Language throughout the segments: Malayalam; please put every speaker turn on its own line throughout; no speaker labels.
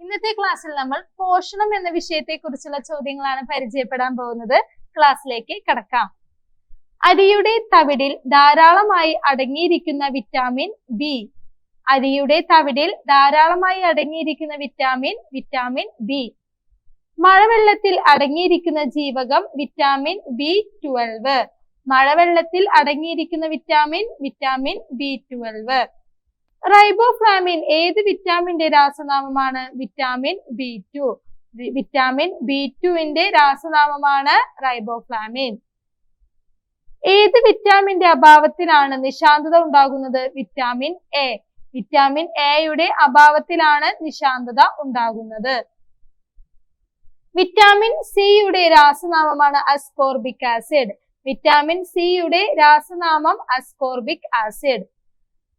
ഇന്നത്തെ ക്ലാസ്സിൽ നമ്മൾ പോഷണം എന്ന വിഷയത്തെ കുറിച്ചുള്ള ചോദ്യങ്ങളാണ് പരിചയപ്പെടാൻ പോകുന്നത്. ക്ലാസ്സിലേക്ക് കടക്കാം. അരിയുടെ തവിടിൽ ധാരാളമായി അടങ്ങിയിരിക്കുന്ന വിറ്റാമിൻ ബി അരിയുടെ തവിടിൽ ധാരാളമായി അടങ്ങിയിരിക്കുന്ന വിറ്റാമിൻ വിറ്റാമിൻ ബി മഴവെള്ളത്തിൽ അടങ്ങിയിരിക്കുന്ന ജീവകം വിറ്റാമിൻ ബി ട്വൽവ് മഴവെള്ളത്തിൽ അടങ്ങിയിരിക്കുന്ന vitamin vitamin B twelve riboflavin ഏത് വിറ്റാമിന്റെ രാസനാമമാണ്? Vitamin B two vitamin B ടുവിന്റെ രാസനാമമാണ് റൈബോഫ്ലാമിൻ ഏത് വിറ്റാമിന്റെ അഭാവത്തിലാണ് നിശാന്തത ഉണ്ടാകുന്നത്? വിറ്റാമിൻ എ വിറ്റാമിൻ എയുടെ അഭാവത്തിലാണ് നിശാന്തത ഉണ്ടാകുന്നത്. വിറ്റാമിൻ സിയുടെ രാസനാമമാണ് അസ്കോർബിക് ആസിഡ് വിറ്റാമിൻ സിയുടെ രാസനാമം അസ്കോർബിക് ആസിഡ്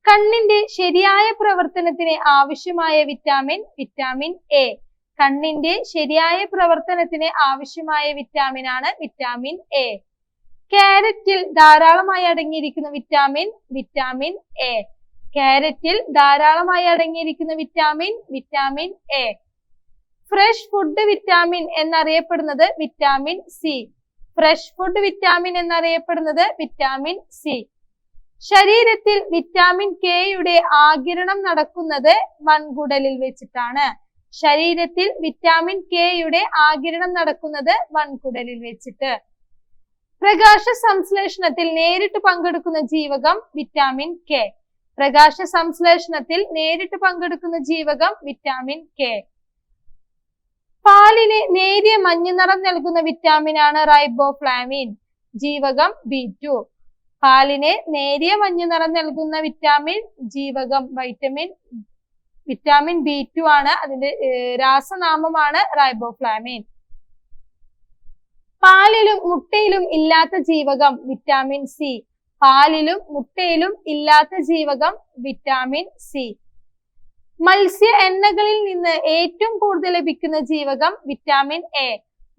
കണ്ണിന്റെ ശരിയായ പ്രവർത്തനത്തിന് ആവശ്യമായ വിറ്റാമിൻ വിറ്റാമിൻ എ കണ്ണിന്റെ ശരിയായ പ്രവർത്തനത്തിന് ആവശ്യമായ വിറ്റാമിൻ ആണ് വിറ്റാമിൻ എ ക്യാരറ്റിൽ ധാരാളമായി അടങ്ങിയിരിക്കുന്ന വിറ്റാമിൻ വിറ്റാമിൻ എ ക്യാരറ്റിൽ ധാരാളമായി അടങ്ങിയിരിക്കുന്ന vitamin vitamin A fresh food vitamin എന്നറിയപ്പെടുന്നത് vitamin C fresh food vitamin എന്നറിയപ്പെടുന്നത് വിറ്റാമിൻ സി ശരീരത്തിൽ വിറ്റാമിൻ കെ യുടെ ആകിരണം നടക്കുന്നത് വൻകുടലിൽ വെച്ചിട്ടാണ്. ശരീരത്തിൽ വിറ്റാമിൻ കെ യുടെ ആകിരണം നടക്കുന്നത് വൻകുടലിൽ വെച്ചിട്ട്. പ്രകാശ സംശ്ലേഷണത്തിൽ നേരിട്ട് പങ്കെടുക്കുന്ന ജീവകം വിറ്റാമിൻ കെ പ്രകാശ സംശ്ലേഷണത്തിൽ നേരിട്ട് പങ്കെടുക്കുന്ന ജീവകം വിറ്റാമിൻ കെ പാലിന് നേരിയ മഞ്ഞ നിറം നൽകുന്ന വിറ്റാമിനാണ് റൈബോഫ്ലാമിൻ ജീവകം ബി ടു പാലിന് നേരിയ മഞ്ഞ നിറം നൽകുന്ന വിറ്റാമിൻ ജീവകം വൈറ്റമിൻ വിറ്റാമിൻ ബി ടു ആണ് അതിന്റെ രാസനാമമാണ് റൈബോഫ്ലാമിൻ പാലിലും മുട്ടയിലും ഇല്ലാത്ത ജീവകം വിറ്റാമിൻ സി പാലിലും മുട്ടയിലും ഇല്ലാത്ത ജീവകം വിറ്റാമിൻ സി മത്സ്യ എണ്ണകളിൽ നിന്ന് ഏറ്റവും കൂടുതൽ ലഭിക്കുന്ന ജീവകം വിറ്റാമിൻ എ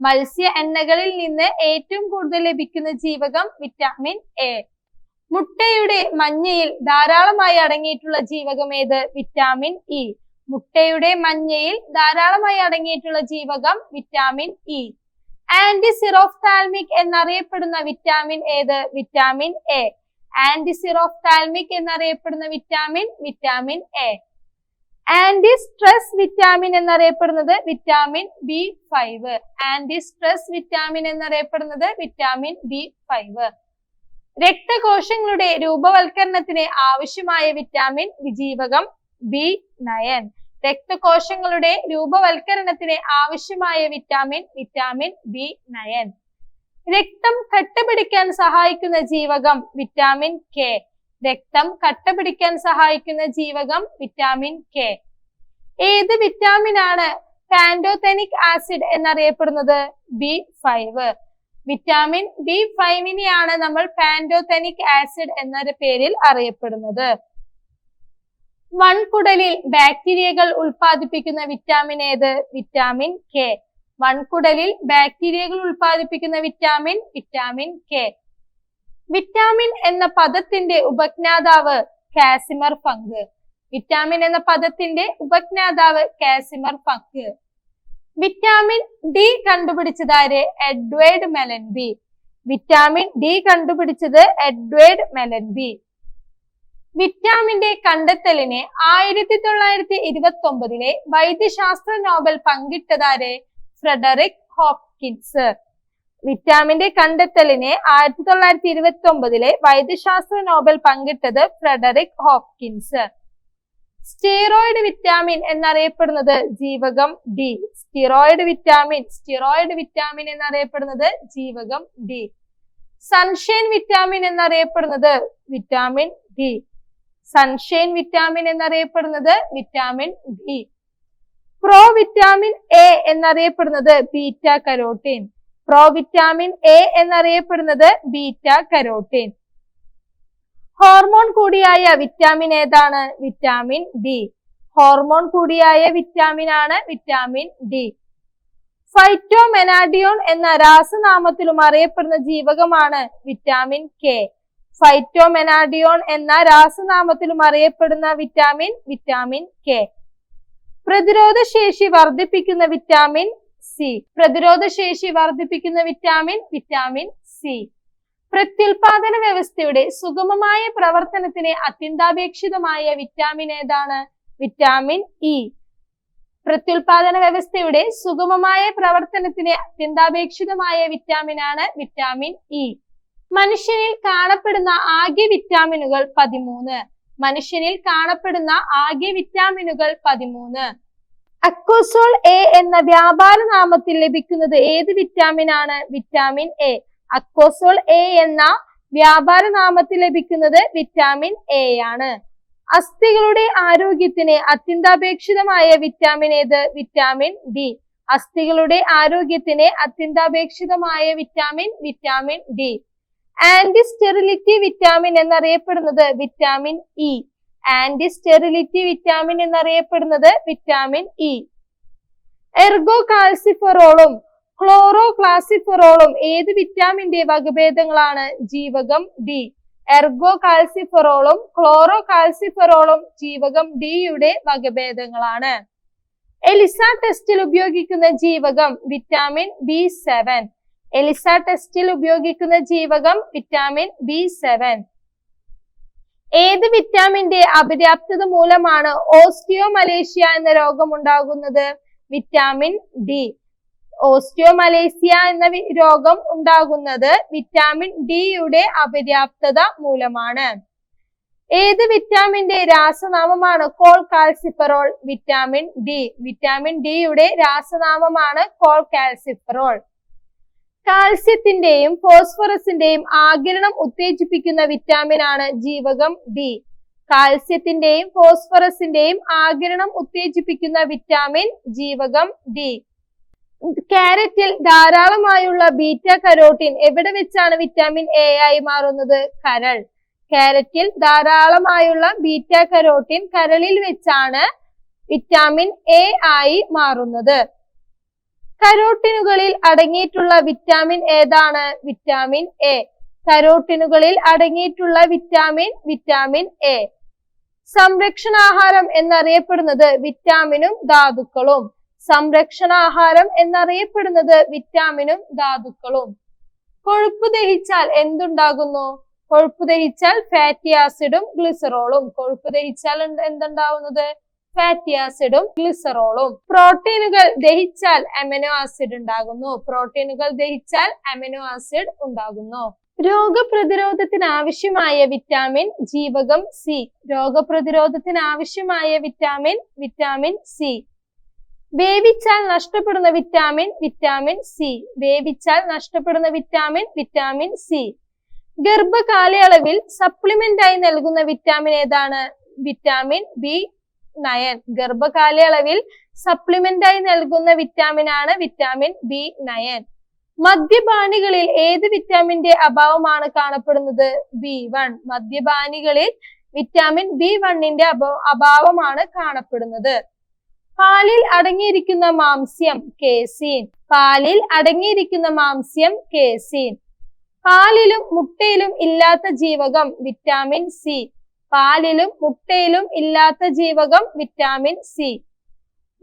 മത്സ്യ എണ്ണകളിൽ നിന്ന് ഏറ്റവും കൂടുതൽ ലഭിക്കുന്ന ജീവകം വിറ്റാമിൻ എ മുട്ടയുടെ മഞ്ഞയിൽ ധാരാളമായി അടങ്ങിയിട്ടുള്ള ജീവകം ഏത്? വിറ്റാമിൻ ഇ മുട്ടയുടെ മഞ്ഞയിൽ ധാരാളമായി അടങ്ങിയിട്ടുള്ള ജീവകം വിറ്റാമിൻ ഇ ആന്റി സിറോഫ്താൽമിക് എന്നറിയപ്പെടുന്ന വിറ്റാമിൻ ഏത്? വിറ്റാമിൻ എ ആന്റി സിറോഫ്താൽമിക് എന്നറിയപ്പെടുന്ന vitamin vitamin A anti stress vitamin എന്നറിയപ്പെടുന്നത് vitamin B five anti stress vitamin എന്നറിയപ്പെടുന്നത് വിറ്റാമിൻ ബി ഫൈവ് രക്തകോശങ്ങളുടെ രൂപവൽക്കരണത്തിന് ആവശ്യമായ വിറ്റാമിൻ വിജീവകം ബി നയൻ. രക്തകോശങ്ങളുടെ രൂപവൽക്കരണത്തിന് ആവശ്യമായ വിറ്റാമിൻ വിറ്റാമിൻ ബി നയൻ. രക്തം കട്ടപിടിക്കാൻ സഹായിക്കുന്ന ജീവകം വിറ്റാമിൻ കെ രക്തം കട്ടപിടിക്കാൻ സഹായിക്കുന്ന ജീവകം വിറ്റാമിൻ കെ ഏത് വിറ്റാമിൻ ആണ് പാൻഡോതെനിക് ആസിഡ് എന്നറിയപ്പെടുന്നത്? ബി ഫൈവ് വിറ്റാമിൻ ബി ഫൈവിനെയാണ് നമ്മൾ പാൻഡോതെനിക് ആസിഡ് എന്നൊരു പേരിൽ അറിയപ്പെടുന്നത്. വൺകുടലിൽ ബാക്ടീരിയകൾ ഉൽപ്പാദിപ്പിക്കുന്ന വിറ്റാമിൻ ഏത്? വിറ്റാമിൻ കെ വൺകുടലിൽ ബാക്ടീരിയകൾ ഉൽപ്പാദിപ്പിക്കുന്ന വിറ്റാമിൻ വിറ്റാമിൻ കെ വിറ്റാമിൻ എന്ന പദത്തിന്റെ ഉപജ്ഞാതാവ് കാസിമർ ഫങ്ക്. വിറ്റാമിൻ എന്ന പദത്തിന്റെ ഉപജ്ഞാതാവ് കാസിമർ ഫങ്ക്. വിറ്റാമിൻ ഡി കണ്ടുപിടിച്ചതാര്? എഡ്വേർഡ് മെലൻബി വിറ്റാമിൻ ഡി കണ്ടുപിടിച്ചത് എഡ്വേർഡ് മെലൻബി വിറ്റാമിന്റെ കണ്ടെത്തലിന് ആയിരത്തി തൊള്ളായിരത്തി ഇരുപത്തി ഒമ്പതിലെ വൈദ്യശാസ്ത്ര നോബൽ പങ്കിട്ടതാര്? ഫ്രെഡറിക് ഹോപ്കിൻസ് വിറ്റാമിന്റെ കണ്ടെത്തലിനെ ആയിരത്തി തൊള്ളായിരത്തി ഇരുപത്തി ഒമ്പതിലെ വൈദ്യശാസ്ത്ര നോബൽ പങ്കിട്ടത് ഫ്രെഡറിക് ഹോപ്കിൻസ് സ്റ്റീറോയിഡ് വിറ്റാമിൻ എന്നറിയപ്പെടുന്നത് ജീവകം D steroid vitamin steroid vitamin എന്നറിയപ്പെടുന്നത് ജീവകം ഡി സൺഷൈൻ വിറ്റാമിൻ എന്നറിയപ്പെടുന്നത് വിറ്റാമിൻ ഡി സൺഷൈൻ വിറ്റാമിൻ എന്നറിയപ്പെടുന്നത് vitamin D pro vitamin A എന്നറിയപ്പെടുന്നത് beta carotene pro vitamin A എന്നറിയപ്പെടുന്നത് ബീറ്റ കരോട്ടിൻ ഹോർമോൺ കൂടിയായ വിറ്റാമിൻ ഏതാണ്? Vitamin D. ഹോർമോൺ കൂടിയായ വിറ്റാമിൻ ആണ് വിറ്റാമിൻ ഡി. ഫൈറ്റോമെനാഡിയോൺ എന്ന രാസനാമത്തിലും അറിയപ്പെടുന്ന ജീവകമാണ് വിറ്റാമിൻ കെ. ഫൈറ്റോമെനാഡിയോൺ എന്ന രാസനാമത്തിലും അറിയപ്പെടുന്ന വിറ്റാമിൻ വിറ്റാമിൻ കെ. പ്രതിരോധ ശേഷി വർദ്ധിപ്പിക്കുന്ന വിറ്റാമിൻ സി. പ്രതിരോധ ശേഷി വർദ്ധിപ്പിക്കുന്ന വിറ്റാമിൻ വിറ്റാമിൻ സി. പ്രത്യുൽപാദന വ്യവസ്ഥയുടെ സുഗമമായ പ്രവർത്തനത്തിന് അത്യന്താപേക്ഷിതമായ വിറ്റാമിൻ ഏതാണ്? വിറ്റാമിൻ ഇ പ്രത്യുൽപാദന വ്യവസ്ഥയുടെ സുഗമമായ പ്രവർത്തനത്തിന് അത്യന്താപേക്ഷിതമായ വിറ്റാമിൻ ആണ് വിറ്റാമിൻ ഇ മനുഷ്യനിൽ കാണപ്പെടുന്ന ആകെ വിറ്റാമിനുകൾ പതിമൂന്ന്. മനുഷ്യനിൽ കാണപ്പെടുന്ന ആകെ വിറ്റാമിനുകൾ പതിമൂന്ന്. അക്കോസോൾ എ എന്ന വ്യാപാര നാമത്തിൽ ലഭിക്കുന്നത് ഏത് വിറ്റാമിൻ ആണ്? വിറ്റാമിൻ എ അക്കോസോൾ എ എന്ന വ്യാപാര നാമത്തിൽ ലഭിക്കുന്നത് വിറ്റാമിൻ എ ആണ്. അസ്ഥികളുടെ ആരോഗ്യത്തിന് അത്യന്താപേക്ഷിതമായ വിറ്റാമിൻ ഏത്? വിറ്റാമിൻ ഡി അസ്ഥികളുടെ ആരോഗ്യത്തിന് അത്യന്താപേക്ഷിതമായ vitamin vitamin D anti sterility vitamin എന്നറിയപ്പെടുന്നത് vitamin E anti sterility vitamin എന്നറിയപ്പെടുന്നത് വിറ്റാമിൻ ഇ എർഗോ കാൽസിഫറോളും ക്ലോറോ ക്ലാസിഫറോളും ഏത് വിറ്റാമിന്റെ വകഭേദങ്ങളാണ്? ജീവകം ഡി എർഗോ കാൽസിഫറോളും ക്ലോറോ കാൽസിഫറോളും ജീവകം ഡിയുടെ വകഭേദങ്ങളാണ്. എലിസ ടെസ്റ്റിൽ ഉപയോഗിക്കുന്ന ജീവകം വിറ്റാമിൻ ബി സെവൻ എലിസ ടെസ്റ്റിൽ ഉപയോഗിക്കുന്ന ജീവകം വിറ്റാമിൻ ബി സെവൻ ഏത് വിറ്റാമിന്റെ അപര്യാപ്തത മൂലമാണ് ഓസ്റ്റിയോമലേഷ്യ എന്ന രോഗം ഉണ്ടാകുന്നത് വിറ്റാമിൻ ഡി ഓസ്റ്റിയോമലേഷ്യ എന്ന രോഗം ഉണ്ടാകുന്നത് വിറ്റാമിൻ ഡിയുടെ അപര്യാപ്തത മൂലമാണ്. ഏത് വിറ്റാമിന്റെ രാസനാമമാണ്? Cholecalciferol vitamin D vitamin ഡിയുടെ രാസനാമമാണ് കോൾ കാൽസിഫറോൾ കാൽസ്യത്തിന്റെയും ഫോസ്ഫറസിന്റെയും ആകിരണം ഉത്തേജിപ്പിക്കുന്ന വിറ്റാമിൻ ആണ് ജീവകം ഡി കാൽസ്യത്തിന്റെയും ഫോസ്ഫറസിന്റെയും ആകിരണം ഉത്തേജിപ്പിക്കുന്ന വിറ്റാമിൻ ജീവകം ഡി ക്യാരറ്റിൽ ധാരാളമായുള്ള ബീറ്റ കരോട്ടിൻ എവിടെ വെച്ചാണ് വിറ്റാമിൻ എ ആയി മാറുന്നത്? കരൾ. ക്യാരറ്റിൽ ധാരാളമായുള്ള ബീറ്റ കരോട്ടിൻ കരളിൽ വെച്ചാണ് വിറ്റാമിൻ എ ആയി മാറുന്നത്. കരോട്ടിനുകളിൽ അടങ്ങിയിട്ടുള്ള വിറ്റാമിൻ ഏതാണ്? വിറ്റാമിൻ എ കരോട്ടിനുകളിൽ അടങ്ങിയിട്ടുള്ള വിറ്റാമിൻ വിറ്റാമിൻ എ സംരക്ഷണാഹാരം എന്നറിയപ്പെടുന്നത് വിറ്റാമിനും ധാതുക്കളും. സംരക്ഷണാഹാരം എന്നറിയപ്പെടുന്നത് വിറ്റാമിനും ധാതുക്കളും. കൊഴുപ്പ് ദഹിച്ചാൽ എന്തുണ്ടാകുന്നു? കൊഴുപ്പ് ദഹിച്ചാൽ ഫാറ്റി ആസിഡും ഗ്ലിസറോളും കൊഴുപ്പ് ദഹിച്ചാൽ എന്ത് എന്തുണ്ടാവുന്നത്? ഫാറ്റി ആസിഡും ഗ്ലിസറോളും പ്രോട്ടീനുകൾ ദഹിച്ചാൽ അമിനോ ആസിഡ് ഉണ്ടാകുന്നു. പ്രോട്ടീനുകൾ ദഹിച്ചാൽ അമിനോ ആസിഡ് ഉണ്ടാകുന്നു. രോഗപ്രതിരോധത്തിന് ആവശ്യമായ വിറ്റാമിൻ ജീവകം സി. രോഗപ്രതിരോധത്തിന് ആവശ്യമായ വിറ്റാമിൻ വിറ്റാമിൻ സി. വേവിച്ചാൽ നഷ്ടപ്പെടുന്ന വിറ്റാമിൻ വിറ്റാമിൻ സി വേവിച്ചാൽ നഷ്ടപ്പെടുന്ന വിറ്റാമിൻ വിറ്റാമിൻ സി ഗർഭകാലയളവിൽ സപ്ലിമെന്റ് ആയി നൽകുന്ന വിറ്റാമിൻ ഏതാണ്? വിറ്റാമിൻ ബി നയൻ ഗർഭകാലയളവിൽ സപ്ലിമെന്റ് ആയി നൽകുന്ന വിറ്റാമിൻ ആണ് വിറ്റാമിൻ ബി നയൻ മദ്യപാനികളിൽ ഏത് വിറ്റാമിന്റെ അഭാവമാണ് കാണപ്പെടുന്നത്? ബി വൺ മദ്യപാനികളിൽ വിറ്റാമിൻ ബി വണ്ണിന്റെ അഭാവമാണ് കാണപ്പെടുന്നത്. പാലിൽ അടങ്ങിയിരിക്കുന്ന മാംസ്യം കേസീൻ. പാലിൽ അടങ്ങിയിരിക്കുന്ന മാംസ്യം കേസീൻ. പാലിലും മുട്ടയിലും ഇല്ലാത്ത ജീവകം വിറ്റാമിൻ സി. പാലിലും മുട്ടയിലും ഇല്ലാത്ത ജീവകം വിറ്റാമിൻ സി.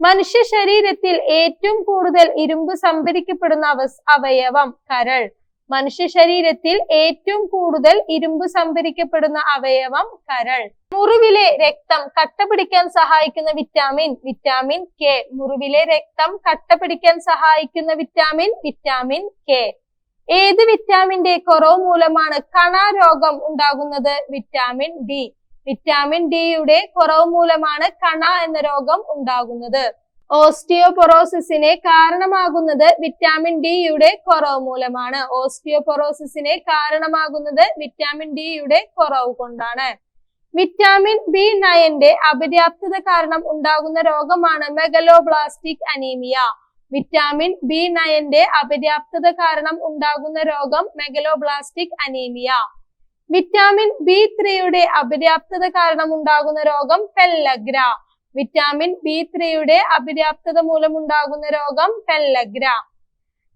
മനുഷ്യ ശരീരത്തിൽ ഏറ്റവും കൂടുതൽ ഇരുമ്പ് സംഭരിക്കപ്പെടുന്ന അവയവം കരൾ. മനുഷ്യ ശരീരത്തിൽ ഏറ്റവും കൂടുതൽ ഇരുമ്പ് സംഭരിക്കപ്പെടുന്ന അവയവം കരൾ. മുറിവിലെ രക്തം കട്ട പിടിക്കാൻ സഹായിക്കുന്ന വിറ്റാമിൻ വിറ്റാമിൻ കെ. മുറിവിലെ രക്തം കട്ട പിടിക്കാൻ സഹായിക്കുന്ന വിറ്റാമിൻ വിറ്റാമിൻ കെ. ഏത് വിറ്റാമിന്റെ കുറവ് മൂലമാണ് കണാരോഗം ഉണ്ടാകുന്നത്? Vitamin D. വിറ്റാമിൻ ഡിയുടെ കുറവ് മൂലമാണ് കണ എന്ന രോഗം ഉണ്ടാകുന്നത്. ഓസ്റ്റിയോപൊറോസിസിനെ കാരണമാകുന്നത് വിറ്റാമിൻ ഡിയുടെ കുറവ് മൂലമാണ്. ഓസ്റ്റിയോപൊറോസിസിനെ കാരണമാകുന്നത് വിറ്റാമിൻ ഡിയുടെ കുറവ് കൊണ്ടാണ്. വിറ്റാമിൻ ബി നയന്റെ അപര്യാപ്തത കാരണം ഉണ്ടാകുന്ന രോഗമാണ് മെഗലോബ്ലാസ്റ്റിക് അനീമിയ. വിറ്റാമിൻ ബി നയന്റെ അപര്യാപ്തത കാരണം ഉണ്ടാകുന്ന രോഗം മെഗലോബ്ലാസ്റ്റിക് അനീമിയ. വിറ്റാമിൻ ബി ത്രീയുടെ അപര്യാപ്തത കാരണം ഉണ്ടാകുന്ന രോഗം പെല്ലഗ്ര. വിറ്റാമിൻ ബി ത്രീയുടെ അപര്യാപ്തത മൂലമുണ്ടാകുന്ന രോഗം പെല്ലഗ്ര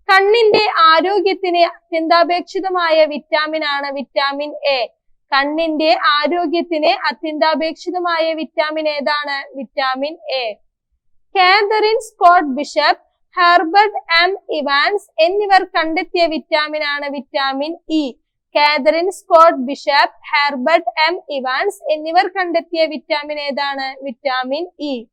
കണ്ണിന്റെ ആരോഗ്യത്തിന് അത്യന്താപേക്ഷിതമായ വിറ്റാമിൻ ആണ് വിറ്റാമിൻ എ കണ്ണിന്റെ ആരോഗ്യത്തിന് അത്യന്താപേക്ഷിതമായ വിറ്റാമിൻ ഏതാണ്? Vitamin A Katherine Scott Bishop Herbert M Evans എന്നിവർ കണ്ടെത്തിയ വിറ്റാമിൻ ആണ് vitamin E Katherine Scott Bishop Herbert M Evans എന്നിവർ കണ്ടെത്തിയ വിറ്റാമിൻ ഏതാണ്? Vitamin E.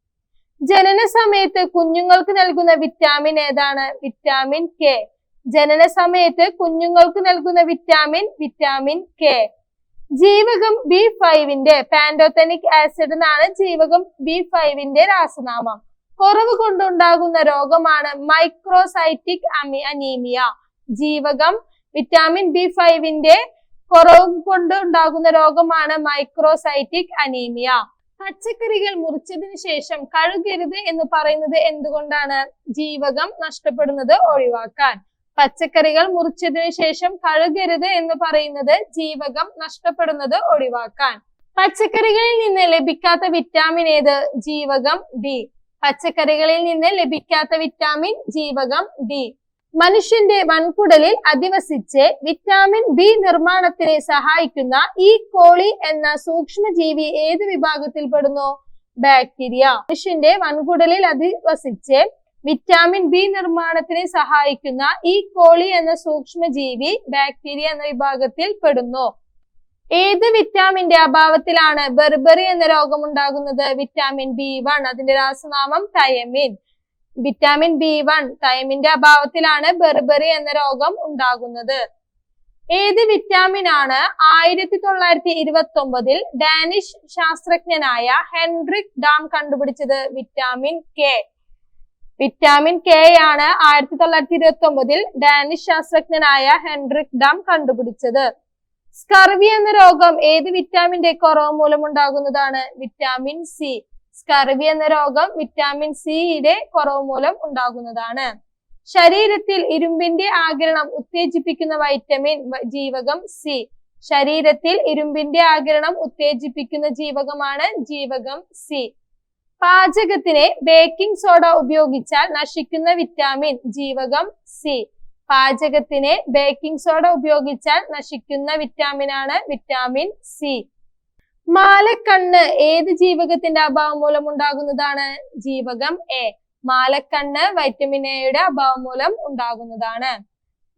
ജനന സമയത്ത് കുഞ്ഞുങ്ങൾക്ക് നൽകുന്ന വിറ്റാമിൻ ഏതാണ്? Vitamin K. ജനന സമയത്ത് കുഞ്ഞുങ്ങൾക്ക് നൽകുന്ന വിറ്റാമിൻ വിറ്റാമിൻ കെ. ജീവകം ബി ഫൈവിന്റെ പാൻഡോത്തനിക് ആസിഡ് എന്നാണ് ജീവകം ബി ഫൈവിന്റെ രാസനാമം. കുറവ് കൊണ്ടുണ്ടാകുന്ന രോഗമാണ് മൈക്രോസൈറ്റിക് അമി അനീമിയ. ജീവകം വിറ്റാമിൻ ബി ഫൈവിന്റെ കുറവ് കൊണ്ട് ഉണ്ടാകുന്ന രോഗമാണ് മൈക്രോസൈറ്റിക് അനീമിയ പച്ചക്കറികൾ മുറിച്ചതിന് ശേഷം കഴുകരുത് എന്ന് പറയുന്നത് എന്തുകൊണ്ടാണ്? ജീവകം നഷ്ടപ്പെടുന്നത് ഒഴിവാക്കാൻ. പച്ചക്കറികൾ മുറിച്ചതിന് ശേഷം കഴുകരുത് എന്ന് പറയുന്നത് ജീവകം നഷ്ടപ്പെടുന്നത് ഒഴിവാക്കാൻ. പച്ചക്കറികളിൽ നിന്ന് ലഭിക്കാത്ത വിറ്റാമിൻ ഏത്? ജീവകം ഡി പച്ചക്കറികളിൽ നിന്ന് ലഭിക്കാത്ത വിറ്റാമിൻ ജീവകം ഡി മനുഷ്യന്റെ വൻകുടലിൽ അധിവസിച്ച് വിറ്റാമിൻ ബി നിർമ്മാണത്തിന് സഹായിക്കുന്ന ഈ കോളി എന്ന സൂക്ഷ്മജീവി ഏത് വിഭാഗത്തിൽ പെടുന്നു? ബാക്ടീരിയ. മനുഷ്യന്റെ വൻകുടലിൽ അധിവസിച്ച് വിറ്റാമിൻ ബി നിർമ്മാണത്തിന് സഹായിക്കുന്ന ഈ കോളി എന്ന സൂക്ഷ്മജീവി ബാക്ടീരിയ എന്ന വിഭാഗത്തിൽ പെടുന്നു. ഏത് വിറ്റാമിന്റെ അഭാവത്തിലാണ് ബെർബറി എന്ന രോഗം ഉണ്ടാകുന്നത് വിറ്റാമിൻ ബി വൺ അതിന്റെ രാസനാമം തയമിൻ. വിറ്റാമിൻ ബി വൺ തൈമിന്റെ അഭാവത്തിലാണ് ബെർബറി എന്ന രോഗം ഉണ്ടാകുന്നത്. ഏത് വിറ്റാമിൻ ആണ് ആയിരത്തി തൊള്ളായിരത്തി ഇരുപത്തി ഒമ്പതിൽ ഡാനിഷ് ശാസ്ത്രജ്ഞനായ ഹെൻറിക് ഡാം കണ്ടുപിടിച്ചത് വിറ്റാമിൻ കെ വിറ്റാമിൻ കെ ആണ് ആയിരത്തി തൊള്ളായിരത്തി ഇരുപത്തി ഒമ്പതിൽ ഡാനിഷ് ശാസ്ത്രജ്ഞനായ ഹെൻറിക് ഡാം കണ്ടുപിടിച്ചത്. സ്കർവി എന്ന രോഗം ഏത് വിറ്റാമിന്റെ കുറവ് മൂലം ഉണ്ടാകുന്നതാണ്? വിറ്റാമിൻ സി സ്കർവി എന്ന രോഗം വിറ്റാമിൻ സിയുടെ കുറവ് മൂലം ഉണ്ടാകുന്നതാണ്. ശരീരത്തിൽ ഇരുമ്പിന്റെ ആകിരണം ഉത്തേജിപ്പിക്കുന്ന വൈറ്റമിൻ ജീവകം സി ശരീരത്തിൽ ഇരുമ്പിന്റെ ആകിരണം ഉത്തേജിപ്പിക്കുന്ന ജീവകമാണ് ജീവകം സി പാചകത്തിന് ബേക്കിംഗ് സോഡ ഉപയോഗിച്ചാൽ നശിക്കുന്ന വിറ്റാമിൻ ജീവകം സി പാചകത്തിന് ബേക്കിംഗ് സോഡ ഉപയോഗിച്ചാൽ നശിക്കുന്ന വിറ്റാമിനാണ് വിറ്റാമിൻ സി മാലക്കണ്ണ് ഏത് ജീവകത്തിന്റെ അഭാവം മൂലം ഉണ്ടാകുന്നതാണ്? ജീവകം എ മാലക്കണ്ണ് വൈറ്റമിൻ എയുടെ അഭാവം മൂലം ഉണ്ടാകുന്നതാണ്.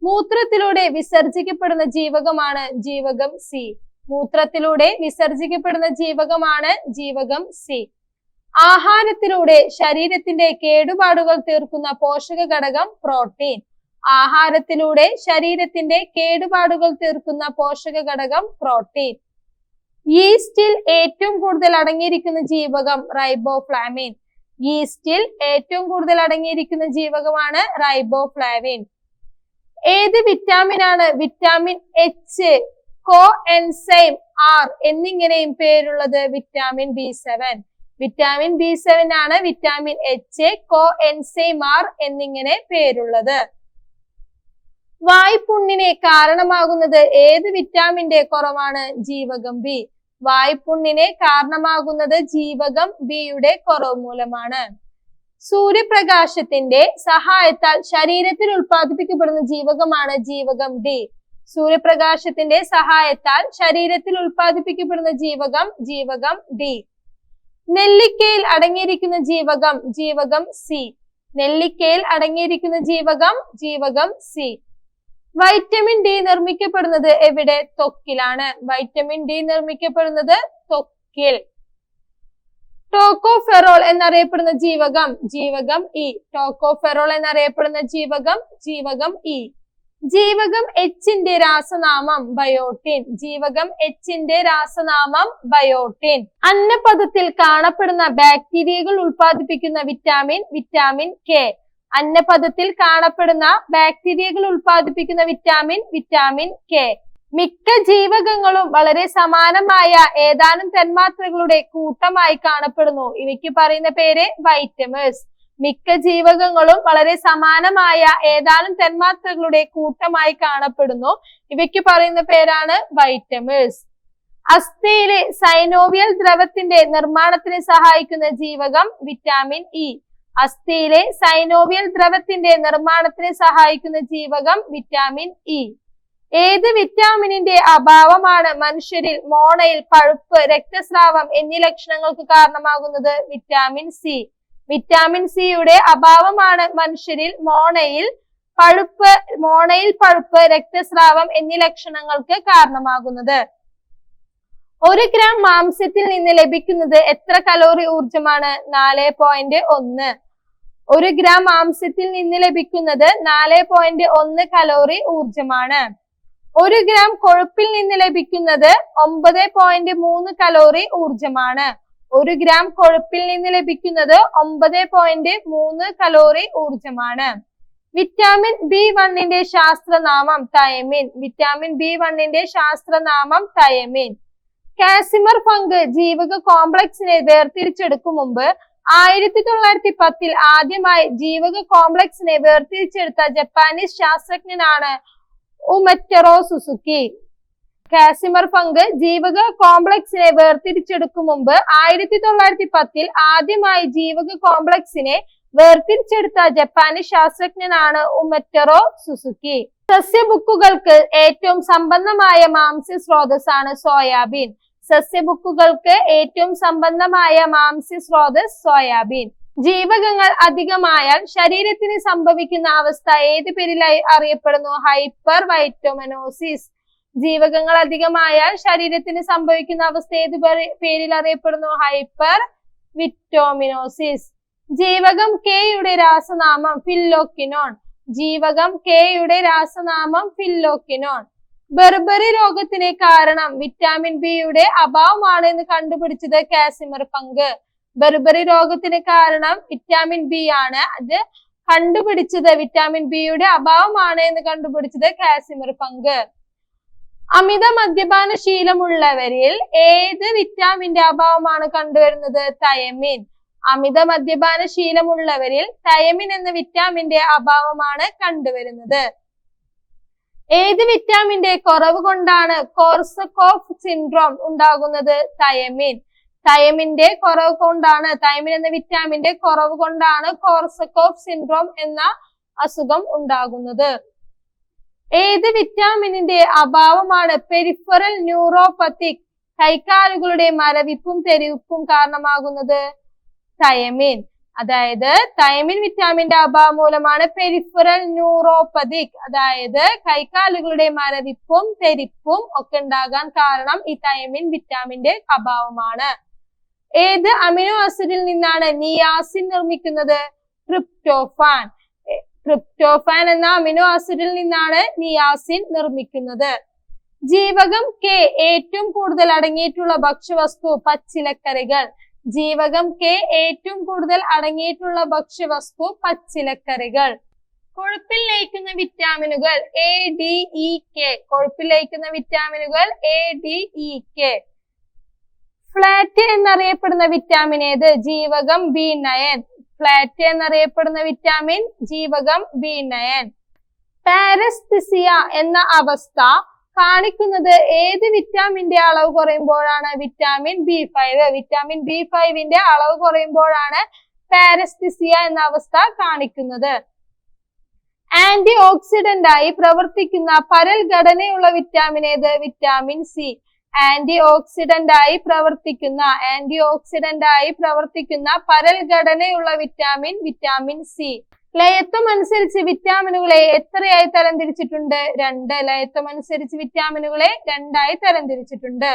മൂത്രത്തിലൂടെ വിസർജിക്കപ്പെടുന്ന ജീവകമാണ് ജീവകം സി മൂത്രത്തിലൂടെ വിസർജിക്കപ്പെടുന്ന ജീവകമാണ് ജീവകം സി ആഹാരത്തിലൂടെ ശരീരത്തിന്റെ കേടുപാടുകൾ തീർക്കുന്ന പോഷക ഘടകം പ്രോട്ടീൻ. ആഹാരത്തിലൂടെ ശരീരത്തിന്റെ കേടുപാടുകൾ തീർക്കുന്ന പോഷക ഘടകം പ്രോട്ടീൻ. ഈസ്റ്റിൽ ഏറ്റവും കൂടുതൽ അടങ്ങിയിരിക്കുന്ന ജീവകം റൈബോഫ്ലാമിൻ. ഈസ്റ്റിൽ ഏറ്റവും കൂടുതൽ അടങ്ങിയിരിക്കുന്ന ജീവകമാണ് റൈബോഫ്ലാവിൻ ഏത് വിറ്റാമിൻ ആണ്? Vitamin H coenzyme R എന്നിങ്ങനെയും പേരുള്ളത് vitamin B seven vitamin B seven ആണ് vitamin H coenzyme R എന്നിങ്ങനെ പേരുള്ളത്. വായ്പുണ്ണിനെ കാരണമാകുന്നത് ഏത് വിറ്റാമിന്റെ കുറവാണ്? ജീവകം ബി വായ്പുണ്ണിന് കാരണമാകുന്നത് ജീവകം ബിയുടെ കുറവ് മൂലമാണ്. സൂര്യപ്രകാശത്തിന്റെ സഹായത്താൽ ശരീരത്തിൽ ഉൽപ്പാദിപ്പിക്കപ്പെടുന്ന ജീവകമാണ് ജീവകം ഡി സൂര്യപ്രകാശത്തിന്റെ സഹായത്താൽ ശരീരത്തിൽ ഉൽപ്പാദിപ്പിക്കപ്പെടുന്ന ജീവകം ജീവകം ഡി നെല്ലിക്കയിൽ അടങ്ങിയിരിക്കുന്ന ജീവകം ജീവകം സി നെല്ലിക്കയിൽ അടങ്ങിയിരിക്കുന്ന ജീവകം ജീവകം സി വൈറ്റമിൻ ഡി നിർമ്മിക്കപ്പെടുന്നത് എവിടെ? ത്വക്കിലാണ് വൈറ്റമിൻ ഡി നിർമ്മിക്കപ്പെടുന്നത് ത്വക്കിൽ ടോക്കോഫെറോൾ എന്നറിയപ്പെടുന്ന ജീവകം. ജീവകം ഇ ടോക്കോഫെറോൾ എന്നറിയപ്പെടുന്ന ജീവകം. ജീവകം ഇ ജീവകം എച്ചിന്റെ രാസനാമം ബയോട്ടിൻ. ജീവകം എച്ചിന്റെ രാസനാമം ബയോട്ടിൻ. അന്നപദത്തിൽ കാണപ്പെടുന്ന ബാക്ടീരിയകൾ ഉൽപ്പാദിപ്പിക്കുന്ന വിറ്റാമിൻ വിറ്റാമിൻ കെ അന്നപദത്തിൽ കാണപ്പെടുന്ന ബാക്ടീരിയകൾ ഉൽപ്പാദിപ്പിക്കുന്ന വിറ്റാമിൻ വിറ്റാമിൻ കെ മിക്ക ജീവകങ്ങളും വളരെ സമാനമായ ഏതാനും തന്മാത്രകളുടെ കൂട്ടമായി കാണപ്പെടുന്നു. ഇവയ്ക്ക് പറയുന്ന പേര് വൈറ്റമിൻസ്. മിക്ക ജീവകങ്ങളും വളരെ സമാനമായ ഏതാനും തന്മാത്രകളുടെ കൂട്ടമായി കാണപ്പെടുന്നു. ഇവയ്ക്ക് പറയുന്ന പേരാണ് വൈറ്റമിൻസ്. അസ്ഥിയിലെ സൈനോവിയൽ ദ്രവത്തിന്റെ നിർമ്മാണത്തിന് സഹായിക്കുന്ന ജീവകം വിറ്റാമിൻ ഇ അസ്ഥിയിലെ സൈനോവിയൽ ദ്രവത്തിന്റെ നിർമ്മാണത്തിന് സഹായിക്കുന്ന ജീവകം വിറ്റാമിൻ ഇ ഏത് വിറ്റാമിനിന്റെ അഭാവമാണ് മനുഷ്യരിൽ മോണയിൽ പഴുപ്പ് രക്തസ്രാവം എന്നീ ലക്ഷണങ്ങൾക്ക് കാരണമാകുന്നത്? വിറ്റാമിൻ സി വിറ്റാമിൻ സിയുടെ അഭാവമാണ് മനുഷ്യരിൽ മോണയിൽ പഴുപ്പ് മോണയിൽ പഴുപ്പ് രക്തസ്രാവം എന്നീ ലക്ഷണങ്ങൾക്ക് കാരണമാകുന്നത്. ഒരു ഗ്രാം മാംസ്യത്തിൽ നിന്ന് ലഭിക്കുന്നത് എത്ര കലോറി ഊർജമാണ് നാല് പോയിന്റ് ഒന്ന്. ഒരു ഗ്രാം മാംസ്യത്തിൽ നിന്ന് ലഭിക്കുന്നത് നാല് പോയിന്റ് ഒന്ന് കലോറി ഊർജമാണ് ഒരു ഗ്രാം കൊഴുപ്പിൽ നിന്ന് ലഭിക്കുന്നത് ഒമ്പത് പോയിന്റ് മൂന്ന് കലോറി ഊർജമാണ് ഒരു ഗ്രാം കൊഴുപ്പിൽ നിന്ന് ലഭിക്കുന്നത് ഒമ്പത് പോയിന്റ് മൂന്ന് കലോറി ഊർജമാണ് വിറ്റാമിൻ ബി വണ്ണിന്റെ ശാസ്ത്രനാമം തയമിൻ വിറ്റാമിൻ ബി വണ്ണിന്റെ ശാസ്ത്രനാമം തയമിൻ കാസിമർ ഫംഗ് ജീവക കോംപ്ലക്സിനെ വേർതിരിച്ചെടുക്കും മുമ്പ് ആയിരത്തി തൊള്ളായിരത്തി പത്തിൽ ആദ്യമായി ജീവക കോംപ്ലക്സിനെ വേർതിരിച്ചെടുത്ത ജപ്പാനീസ് ശാസ്ത്രജ്ഞനാണ് ഉമറ്ററോ സുസുക്കി. കാസിമർ ഫംഗ് ജീവക കോംപ്ലക്സിനെ വേർതിരിച്ചെടുക്കും മുമ്പ് ആയിരത്തി തൊള്ളായിരത്തി പത്തിൽ ആദ്യമായി ജീവക കോംപ്ലക്സിനെ വേർതിരിച്ചെടുത്ത ജപ്പാനീസ് ശാസ്ത്രജ്ഞനാണ് ഉമറ്ററോ സുസുക്കി. സസ്യബുക്കുകൾക്ക് ഏറ്റവും സമ്പന്നമായ മാംസ്യ സ്രോതസ്സാണ് സോയാബീൻ. സസ്യബുക്കുകൾക്ക് ഏറ്റവും സമ്പന്നമായ മാംസ്യ സ്രോതസ് സോയാബീൻ. ജീവകങ്ങൾ അധികമായാൽ ശരീരത്തിന് സംഭവിക്കുന്ന അവസ്ഥ ഏത് പേരിലായി അറിയപ്പെടുന്നു? Hypervitaminosis. ജീവകങ്ങൾ അധികമായാൽ ശരീരത്തിന് സംഭവിക്കുന്ന അവസ്ഥ ഏത് പേരിൽ അറിയപ്പെടുന്നു? Hypervitaminosis. ജീവകം കെയുടെ രാസനാമം ഫില്ലോക്കിനോൺ. ജീവകം കെയുടെ രാസനാമം ഫില്ലോക്കിനോൺ. ബെർബറി രോഗത്തിന് കാരണം വിറ്റാമിൻ ബിയുടെ അഭാവമാണ് എന്ന് കണ്ടുപിടിച്ചത് കാസിമർ പങ്ക്. ബർബറി രോഗത്തിന് കാരണം വിറ്റാമിൻ ബി ആണ്. അത് കണ്ടുപിടിച്ചത് വിറ്റാമിൻ ബിയുടെ അഭാവമാണ് എന്ന് കണ്ടുപിടിച്ചത് കാസിമർ പങ്ക്. അമിത മദ്യപാന ശീലമുള്ളവരിൽ ഏത് വിറ്റാമിന്റെ അഭാവമാണ് കണ്ടുവരുന്നത്? തയമിൻ അമിത മദ്യപാന ശീലമുള്ളവരിൽ തയമിൻ എന്ന വിറ്റാമിന്റെ അഭാവമാണ് കണ്ടുവരുന്നത്. ഏത് വിറ്റാമിന്റെ കുറവ് കൊണ്ടാണ് കോർസക്കോഫ് സിൻഡ്രോം ഉണ്ടാകുന്നത്? തയമിൻ തയമിന്റെ കുറവ് കൊണ്ടാണ് തയമിൻ എന്ന വിറ്റാമിന്റെ കുറവ് കൊണ്ടാണ് കോർസക്കോഫ് സിൻഡ്രോം എന്ന അസുഖം ഉണ്ടാകുന്നത്. ഏത് വിറ്റാമിനിന്റെ അഭാവമാണ് പെരിഫറൽ ന്യൂറോപ്പത്തിക് കൈക്കാലുകളുടെ മരവിപ്പും തെരുവിപ്പും കാരണമാകുന്നത്? തയമിൻ അതായത് തൈമിൻ വിറ്റാമിന്റെ അഭാവം മൂലമാണ് പെരിഫറൽ ന്യൂറോപ്പതിക് അതായത് കൈക്കാലുകളുടെ മരവിപ്പും തെരിപ്പും ഒക്കെ ഉണ്ടാകാൻ കാരണം ഈ തൈമിൻ വിറ്റാമിന്റെ അഭാവമാണ്. ഏത് അമിനോ ആസിഡിൽ നിന്നാണ് നിയാസിൻ നിർമ്മിക്കുന്നത്? ക്രിപ്റ്റോഫാൻ ക്രിപ്റ്റോഫാൻ എന്ന അമിനോ ആസിഡിൽ നിന്നാണ് നിയാസിൻ നിർമ്മിക്കുന്നത്. ജീവകം കെ ഏറ്റവും കൂടുതൽ അടങ്ങിയിട്ടുള്ള ഭക്ഷ്യവസ്തു പച്ചിലക്കറികൾ. ജീവകം കെ ഏറ്റവും കൂടുതൽ അടങ്ങിയിട്ടുള്ള ഭക്ഷ്യവസ്തു പച്ചിലക്കറികൾ. കൊഴുപ്പിൽ ലയിക്കുന്ന വിറ്റാമിനുകൾ എ ഡി ഇ കെ കൊഴുപ്പിൽ ലയിക്കുന്ന വിറ്റാമിനുകൾ A D E K folate എന്നറിയപ്പെടുന്ന വിറ്റാമിൻ ഏത്? ജീവകം ബി നയൻ ഫ്ലാറ്റ് എന്നറിയപ്പെടുന്ന വിറ്റാമിൻ ജീവകം ബി നയൻ പാരസ്തിസിയ എന്ന അവസ്ഥ കാണിക്കുന്നത് ഏത് വിറ്റാമിന്റെ അളവ് കുറയുമ്പോഴാണ്? Vitamin B five vitamin B ഫൈവിന്റെ അളവ് കുറയുമ്പോഴാണ് പാരസ്തിസിയ എന്ന അവസ്ഥ കാണിക്കുന്നത്. ആന്റി ഓക്സിഡന്റ് ആയി പ്രവർത്തിക്കുന്ന പരൽ ഘടനയുള്ള വിറ്റാമിൻ ഏത്? വിറ്റാമിൻ സി ആന്റി ഓക്സിഡന്റ് ആയി പ്രവർത്തിക്കുന്ന ആന്റി ഓക്സിഡന്റ് ആയി പ്രവർത്തിക്കുന്ന പരൽ ഘടനയുള്ള വിറ്റാമിൻ വിറ്റാമിൻ സി ലയത്വം അനുസരിച്ച് വിറ്റാമിനുകളെ എത്രയായി തരംതിരിച്ചിട്ടുണ്ട്? രണ്ട്. ലയത്വം അനുസരിച്ച് വിറ്റാമിനുകളെ രണ്ടായി തരംതിരിച്ചിട്ടുണ്ട്.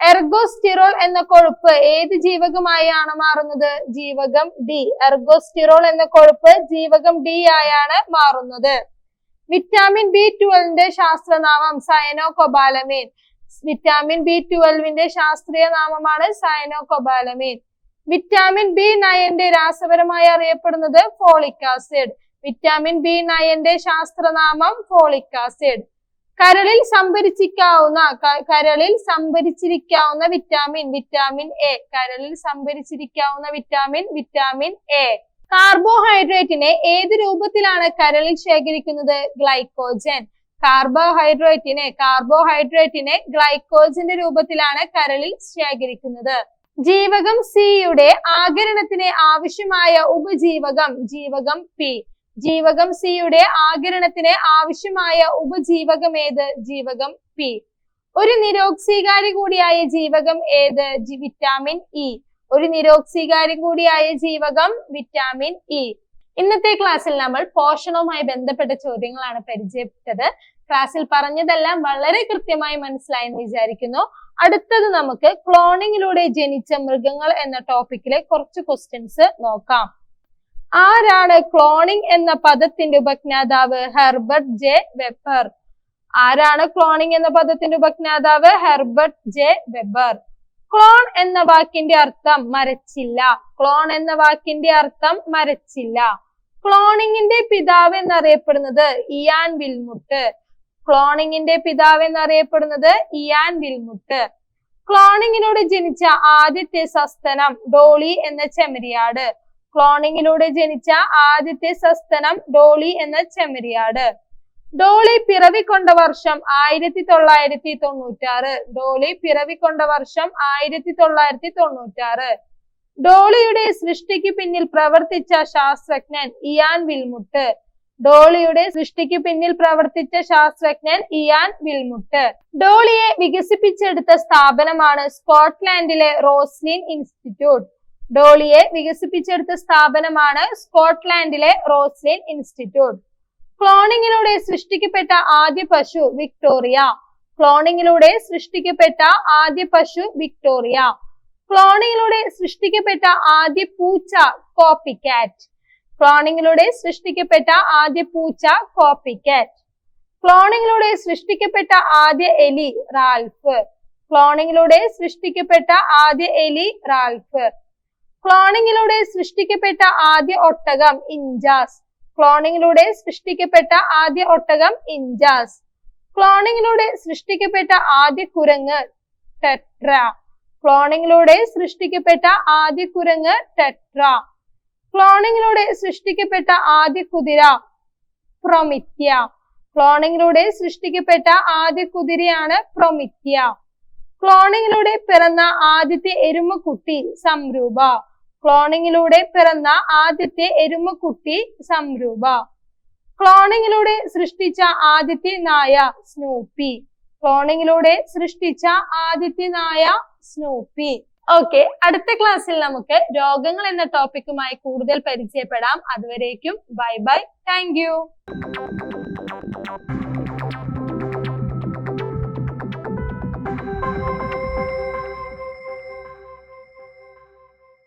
എർഗോസ്റ്റിറോൾ എന്ന കൊഴുപ്പ് ഏത് ജീവകമായാണ് മാറുന്നത്? ജീവകം ഡി എർഗോസ്റ്റിറോൾ എന്ന കൊഴുപ്പ് ജീവകം ഡി ആയാണ് മാറുന്നത്. വിറ്റാമിൻ ബി ട്വൽവിന്റെ ശാസ്ത്രനാമം സയനോ കൊബാലമീൻ വിറ്റാമിൻ ബി ട്വൽവിന്റെ ശാസ്ത്രീയ നാമമാണ് സയനോകൊബാലമീൻ വിറ്റാമിൻ ബി നയന്റെ രാസപരമായി അറിയപ്പെടുന്നത് ഫോളിക് ആസിഡ്. വിറ്റാമിൻ ബി നയന്റെ ശാസ്ത്രനാമം ഫോളിക് ആസിഡ്. കരളിൽ സംഭരിച്ചിരിക്കാവുന്ന കരളിൽ സംഭരിച്ചിരിക്കാവുന്ന വിറ്റാമിൻ വിറ്റാമിൻ എ. കരളിൽ സംഭരിച്ചിരിക്കാവുന്ന വിറ്റാമിൻ വിറ്റാമിൻ എ. കാർബോഹൈഡ്രേറ്റിനെ ഏത് രൂപത്തിലാണ് കരളിൽ ശേഖരിക്കുന്നത്? ഗ്ലൈക്കോജൻ. കാർബോഹൈഡ്രേറ്റിനെ കാർബോഹൈഡ്രേറ്റിനെ ഗ്ലൈക്കോജന്റെ രൂപത്തിലാണ് കരളിൽ ശേഖരിക്കുന്നത്. ജീവകം സിയുടെ ആകിരണത്തിന് ആവശ്യമായ ഉപജീവകം ജീവകം പി. ജീവകം സിയുടെ ആകിരണത്തിന് ആവശ്യമായ ഉപജീവകം ഏത്? ജീവകം പി. ഒരു നിരോക്സീകാരി കൂടിയായ ജീവകം ഏത്? Vitamin E. ഒരു നിരോക്സീകാരി കൂടിയായ ജീവകം വിറ്റാമിൻ ഇ. ഇന്നത്തെ ക്ലാസ്സിൽ നമ്മൾ പോഷണവുമായി ബന്ധപ്പെട്ട ചോദ്യങ്ങളാണ് പരിചയപ്പെട്ടത്. ക്ലാസ്സിൽ പറഞ്ഞതെല്ലാം വളരെ കൃത്യമായി മനസ്സിലായെന്ന് വിചാരിക്കുന്നു. അടുത്തത് നമുക്ക് ക്ലോണിങ്ങിലൂടെ ജനിച്ച മൃഗങ്ങൾ എന്ന ടോപ്പിക്കിലെ കുറച്ച് ക്വസ്റ്റ്യൻസ് നോക്കാം. ആരാണ് ക്ലോണിംഗ് എന്ന പദത്തിന്റെ ഉപജ്ഞാതാവ് ഹെർബർട്ട് ജെ വെബർ. ആരാണ് ക്ലോണിംഗ് എന്ന പദത്തിന്റെ ഉപജ്ഞാതാവ് ഹെർബർട്ട് ജെ വെബർ. ക്ലോൺ എന്ന വാക്കിന്റെ അർത്ഥം മരച്ചില്ല. ക്ലോൺ എന്ന വാക്കിന്റെ അർത്ഥം മരച്ചില്ല. ക്ലോണിങ്ങിന്റെ പിതാവ് എന്നറിയപ്പെടുന്നത് ഇയാൻ വിൽമുട്ട്. ക്ലോണിങ്ങിന്റെ പിതാവ് എന്നറിയപ്പെടുന്നത് ഇയാൻ വിൽമുട്ട്. ക്ലോണിങ്ങിലൂടെ ജനിച്ച ആദ്യത്തെ സസ്തനം ഡോളി എന്ന ചെമ്മരിയാട്. ക്ലോണിങ്ങിലൂടെ ജനിച്ച ആദ്യത്തെ സസ്തനം ഡോളി എന്ന ചെമ്മരിയാട്. ഡോളി പിറവിക്കൊണ്ട വർഷം ആയിരത്തി തൊള്ളായിരത്തി തൊണ്ണൂറ്റാറ് ഡോളി പിറവിക്കൊണ്ട വർഷം ആയിരത്തി തൊള്ളായിരത്തി തൊണ്ണൂറ്റാറ് ഡോളിയുടെ സൃഷ്ടിക്ക് പിന്നിൽ പ്രവർത്തിച്ച ശാസ്ത്രജ്ഞൻ ഇയാൻ വിൽമുട്ട്. ഡോളിയുടെ സൃഷ്ടിക്ക് പിന്നിൽ പ്രവർത്തിച്ച ശാസ്ത്രജ്ഞൻ ഇയാൻ വിൽമുട്ട്. ഡോളിയെ വികസിപ്പിച്ചെടുത്ത സ്ഥാപനമാണ് സ്കോട്ട്ലാൻഡിലെ റോസ്ലിൻ ഇൻസ്റ്റിറ്റ്യൂട്ട്. ഡോളിയെ വികസിപ്പിച്ചെടുത്ത സ്ഥാപനമാണ് സ്കോട്ട്ലാൻഡിലെ റോസ്ലിൻ ഇൻസ്റ്റിറ്റ്യൂട്ട്. ക്ലോണിങ്ങിലൂടെ സൃഷ്ടിക്കപ്പെട്ട ആദ്യ പശു വിക്ടോറിയ. ക്ലോണിങ്ങിലൂടെ സൃഷ്ടിക്കപ്പെട്ട ആദ്യ പശു വിക്ടോറിയ. ക്ലോണിങ്ങിലൂടെ സൃഷ്ടിക്കപ്പെട്ട ആദ്യ പൂച്ച കോപ്പി കാറ്റ് ക്ലോണിങ്ങിലൂടെ സൃഷ്ടിക്കപ്പെട്ട ആദ്യ പൂച്ച കോപ്പിക്കറ്റ്. ക്ലോണിങ്ങിലൂടെ സൃഷ്ടിക്കപ്പെട്ട ആദ്യ എലി റാൽഫ്. ക്ലോണിങ്ങിലൂടെ സൃഷ്ടിക്കപ്പെട്ട ആദ്യ എലി റാൽഫ്. ക്ലോണിങ്ങിലൂടെ സൃഷ്ടിക്കപ്പെട്ട ആദ്യ ഒട്ടകം ഇഞ്ചാസ് ക്ലോണിങ്ങിലൂടെ സൃഷ്ടിക്കപ്പെട്ട ആദ്യ ഒട്ടകം ഇഞ്ചാസ് ക്ലോണിങ്ങിലൂടെ സൃഷ്ടിക്കപ്പെട്ട ആദ്യ കുരങ്ങ് ടെട്ര. ക്ലോണിങ്ങിലൂടെ സൃഷ്ടിക്കപ്പെട്ട ആദ്യ കുരങ്ങ് ടെട്ര. ക്ലോണിങ്ങിലൂടെ സൃഷ്ടിക്കപ്പെട്ട ആദ്യ കുതിര പ്രൊമിത്യ. ക്ലോണിങ്ങിലൂടെ സൃഷ്ടിക്കപ്പെട്ട ആദ്യ കുതിരയാണ് പ്രൊമിത്യ. ക്ലോണിങ്ങിലൂടെ പിറന്ന ആദ്യത്തെ എരുമക്കുട്ടി സംരൂപ. ക്ലോണിങ്ങിലൂടെ പിറന്ന ആദ്യത്തെ എരുമക്കുട്ടി സംരൂപ. ക്ലോണിങ്ങിലൂടെ സൃഷ്ടിച്ച ആദ്യത്തെ നായ സ്നൂപ്പി. ക്ലോണിങ്ങിലൂടെ സൃഷ്ടിച്ച ആദ്യത്തെ നായ സ്നൂപ്പി. ഓക്കെ അടുത്ത ക്ലാസ്സിൽ നമുക്ക് രോഗങ്ങൾ എന്ന ടോപ്പിക്കുമായി കൂടുതൽ പരിചയപ്പെടാം. അതുവരേക്കും ബൈ ബൈ താങ്ക് യു